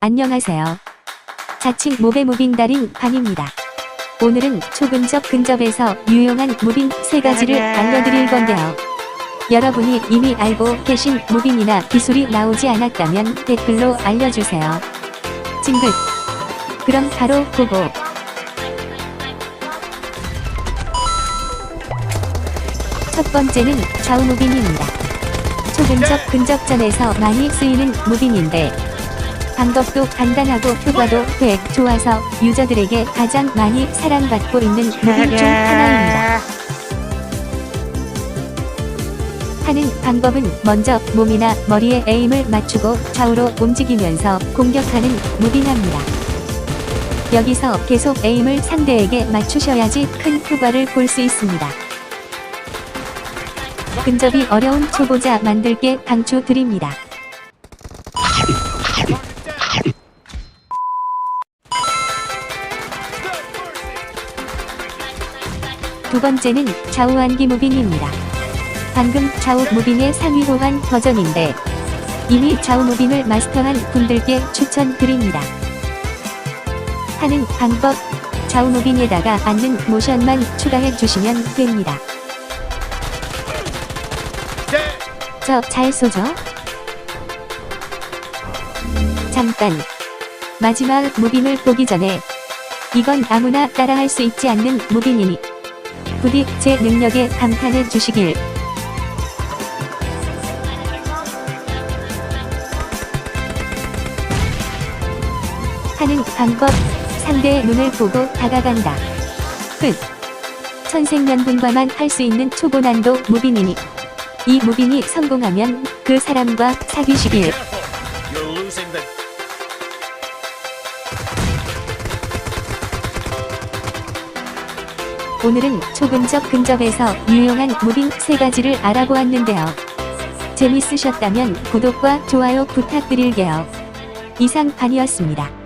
안녕하세요. 자칭 모배 무빙 달인 반입니다. 오늘은 초근접 근접에서 유용한 무빙 세 가지를 알려드릴 건데요. 여러분이 이미 알고 계신 무빙이나 기술이 나오지 않았다면 댓글로 알려주세요. 찡긋. 그럼 바로 보고. 첫 번째는 좌우 무빙입니다. 초근접 근접전에서 많이 쓰이는 무빙인데 방법도 간단하고 효과도 꽤 좋아서 유저들에게 가장 많이 사랑받고 있는 무빙 중 하나입니다. 하는 방법은 먼저 몸이나 머리에 에임을 맞추고 좌우로 움직이면서 공격하는 무빙합니다. 여기서 계속 에임을 상대에게 맞추셔야지 큰 효과를 볼 수 있습니다. 근접이 어려운 초보자 만들게 강추 드립니다. 두 번째는 좌우 안기 무빙입니다. 방금 좌우 무빙의 상위 호환 버전인데 이미 좌우 무빙을 마스터한 분들께 추천드립니다. 하는 방법 좌우 무빙에다가 앉는 모션만 추가해 주시면 됩니다. 저 잘 쏘죠? 잠깐. 마지막 무빙을 보기 전에 이건 아무나 따라할 수 있지 않는 무빙이니 부디 제 능력에 감탄해 주시길. 하는 방법 상대의 눈을 보고 다가간다. 끝. 천생연분과만 할 수 있는 초고난도 무빙이니 이 무빙이 성공하면 그 사람과 사귀시길. 오늘은 초근접 근접에서 유용한 무빙 세 가지를 알아보았는데요. 재밌으셨다면 구독과 좋아요 부탁드릴게요. 이상 반이었습니다.